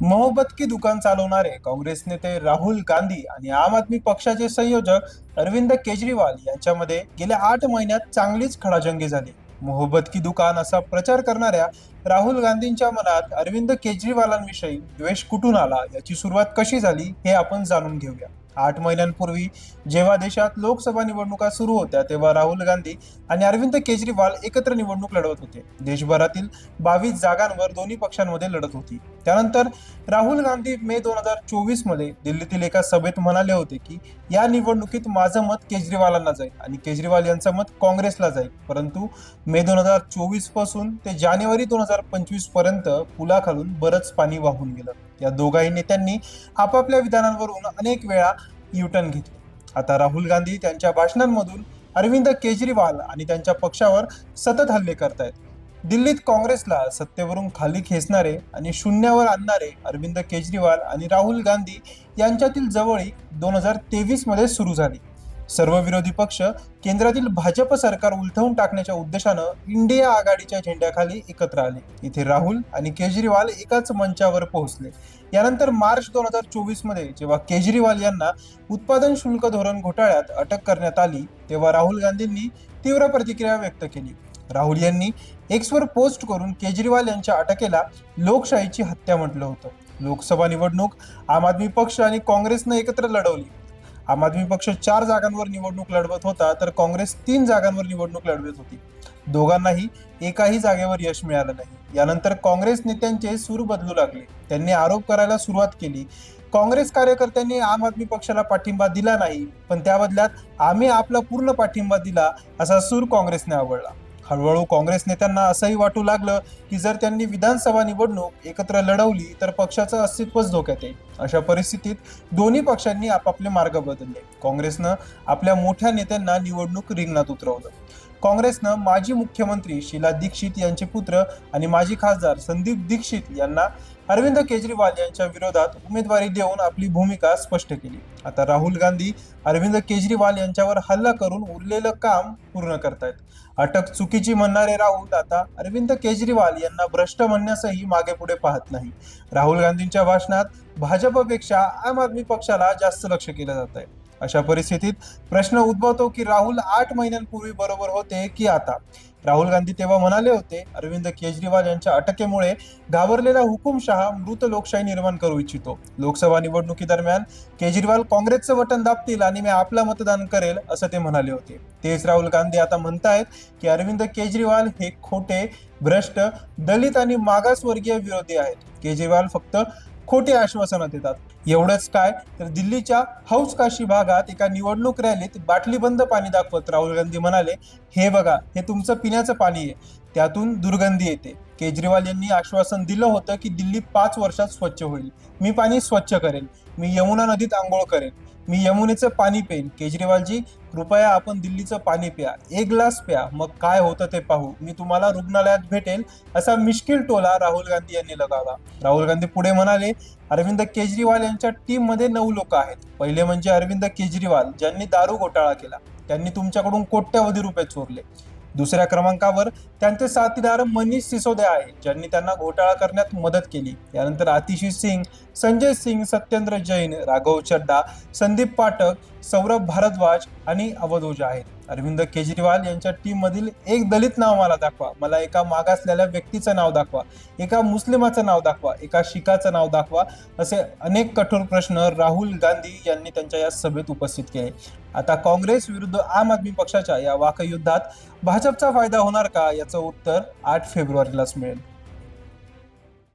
मोहब्बत की दुकान चालवणारे काँग्रेस नेते राहुल गांधी आणि आम आदमी पक्षाचे संयोजक अरविंद केजरीवाल यांच्यामध्ये गेल्या आठ महिन्यात चांगलीच खडाजंगी झाली. मोहब्बत की दुकान असा प्रचार करणाऱ्या राहुल गांधींच्या मनात अरविंद केजरीवालांविषयी द्वेष कुठून आला? याची सुरुवात कशी झाली? हे आपण जाणून घेऊया. आठ महिन्यांपूर्वी जेव्हा देशात लोकसभा निवडणुका सुरू होत्या तेव्हा राहुल गांधी आणि अरविंद केजरीवाल एकत्र निवडणूक लढवत होते. देशभरातील बावीस जागांवर दोन्ही पक्षांमध्ये लढत होती. त्यानंतर राहुल गांधी मे दोन हजार चोवीसमध्ये दिल्लीतील एका सभेत म्हणाले होते की या निवडणुकीत माझं मत केजरीवालांना जाईल आणि केजरीवाल यांचं मत काँग्रेसला जाईल. परंतु मे दोन हजार चोवीसपासून ते जानेवारी दोन हजार पंचवीसपर्यंत पुलाखालून बरंच पाणी वाहून गेलं. या दोघाही नेत्यांनी आपापल्या विधानांवरून अनेक वेळा युटर्न घेतली. आता राहुल गांधी त्यांच्या भाषणांमधून अरविंद केजरीवाल आणि त्यांच्या पक्षावर सतत हल्ले करतायत. दिल्लीत काँग्रेसला सत्तेवरून खाली खेचणारे आणि शून्यावर आणणारे अरविंद केजरीवाल आणि राहुल गांधी यांच्यातील जवळीक दोन हजार तेवीसमध्ये सुरू झाली. सर्व विरोधी पक्ष केंद्रातील भाजप सरकार उलथवून टाकण्याच्या उद्देशानं इंडिया आघाडीच्या झेंड्याखाली एकत्र आले. इथे राहुल आणि केजरीवाल एकाच मंचावर पोहोचले. यानंतर मार्च दोन हजार चोवीसमध्ये जेव्हा केजरीवाल यांना उत्पादन शुल्क धोरण घोटाळ्यात अटक करण्यात आली तेव्हा राहुल गांधींनी तीव्र प्रतिक्रिया व्यक्त केली. राहुल यांनी एक्सवर पोस्ट करून केजरीवाल यांच्या अटकेला लोकशाहीची हत्या म्हटलं होतं. लोकसभा निवडणूक आम आदमी पक्ष आणि काँग्रेसनं एकत्र लढवली. आम आदमी पक्ष चार जागांवर निवडणूक लढवत होता तर काँग्रेस तीन जागांवर निवडणूक लढवत होती. दोघांनाही एकाही जागेवर यश मिळालं नाही. यानंतर काँग्रेस नेत्यांचे सूर बदलू लागले. त्यांनी आरोप करायला सुरुवात केली. काँग्रेस कार्यकर्त्यांनी आम आदमी पक्षाला पाठिंबा दिला नाही पण त्या बदल्यात आम्ही आपला पूर्ण पाठिंबा दिला असा सूर काँग्रेसने आवडला. हळूहळू काँग्रेस नेत्यांना असंही वाटू लागलं की जर त्यांनी विधानसभा निवडणूक एकत्र लढवली तर पक्षाचं अस्तित्वच धोक्यात येईल. अशा परिस्थितीत दोन्ही पक्षांनी आपापले मार्ग बदलले. काँग्रेसनं आपल्या मोठ्या नेत्यांना निवडणूक रिंगणात उतरवलं. काँग्रेसनं माजी मुख्यमंत्री शीला दीक्षित यांचे पुत्र आणि माजी खासदार संदीप दीक्षित यांना अरविंद केजरीवाल यांच्या विरोधात उमेदवारी देऊन आपली भूमिका स्पष्ट केली. आता राहुल गांधी अरविंद केजरीवाल यांच्यावर हल्ला करून उरलेलं काम पूर्ण करतायत. अटक चुकीची म्हणणारे राहुल आता अरविंद केजरीवाल यांना भ्रष्ट म्हणण्यासही मागे पुढे पाहत नाही. राहुल गांधींच्या भाषणात भाजपपेक्षा आम आदमी पक्षाला जास्त लक्ष केलं जात आहे अशा परिस्थितीत प्रश्न उद्भवतो की राहुल आठ महिन्यांपूर्वी बरोबर होते की आता? राहुल गांधी तेव्हा म्हणाले होते अरविंद केजरीवाल यांच्या अटकेमुळे घाबरलेला हुकुमशहा मृत लोकशाही निर्माण करू इच्छितो. लोकसभा निवडणुकीदरम्यान केजरीवाल काँग्रेसचं बटन दाबतील आणि मी आपला मतदान करेल असं ते म्हणाले होते. तेच राहुल गांधी आता म्हणतायत की अरविंद केजरीवाल हे खोटे भ्रष्ट दलित आणि मागासवर्गीय विरोधी आहेत. केजरीवाल फक्त खोटी आश्वासनं देतात. एवढंच काय? तर दिल्लीच्या हौस काशी भागात एका निवडणूक रॅलीत बाटलीबंद पाणी दाखवत राहुल गांधी म्हणाले हे बघा हे तुमचं पिण्याचं पाणी आहे. त्यातून दुर्गंधी येते. केजरीवाल यांनी आश्वासन दिलं होतं की दिल्ली पाच वर्षात स्वच्छ होईल. मी पाणी स्वच्छ करेन. मी यमुना नदीत आंघोळ करेन. मी यमुनेचं पाणी पेन केजरीवालजी कृपया आपण दिल्लीचं पाणी प्या एक ग्लास प्या मग काय होतं ते पाहू. मी तुम्हाला रुग्णालयात भेटेल असा मिश्किल टोला राहुल गांधी यांनी लगावला. राहुल गांधी पुढे म्हणाले अरविंद केजरीवाल यांच्या टीममध्ये नऊ लोक आहेत. पहिले म्हणजे अरविंद केजरीवाल ज्यांनी दारू घोटाळा केला. त्यांनी तुमच्याकडून कोट्यवधी रुपये चोरले. दुसऱ्या क्रमांकावर त्यांचे साथीदार मनीष सिसोदिया आहे ज्यांनी त्यांना घोटाळा करण्यात मदत केली. यानंतर आतिशी सिंग संजय सिंग सत्येंद्र जैन राघव चड्डा संदीप पाठक सौरभ भारद्वाज आणि अवधोज आहेत. अरविंद केजरीवाल यांच्या टीम मधील एक दलित नाव मला दाखवा. मला एका मागासलेल्या व्यक्तीचं नाव दाखवा. एका मुस्लिमाचं नाव दाखवा. एका शिखाचं नाव दाखवा. असे अनेक कठोर प्रश्न राहुल गांधी यांनी त्यांच्या या सभेत उपस्थित केले. आता काँग्रेस विरुद्ध आम आदमी पक्षाच्या या वाकयुद्धात भाजपचा फायदा होणार का? याचं उत्तर आठ फेब्रुवारीलाच मिळेल.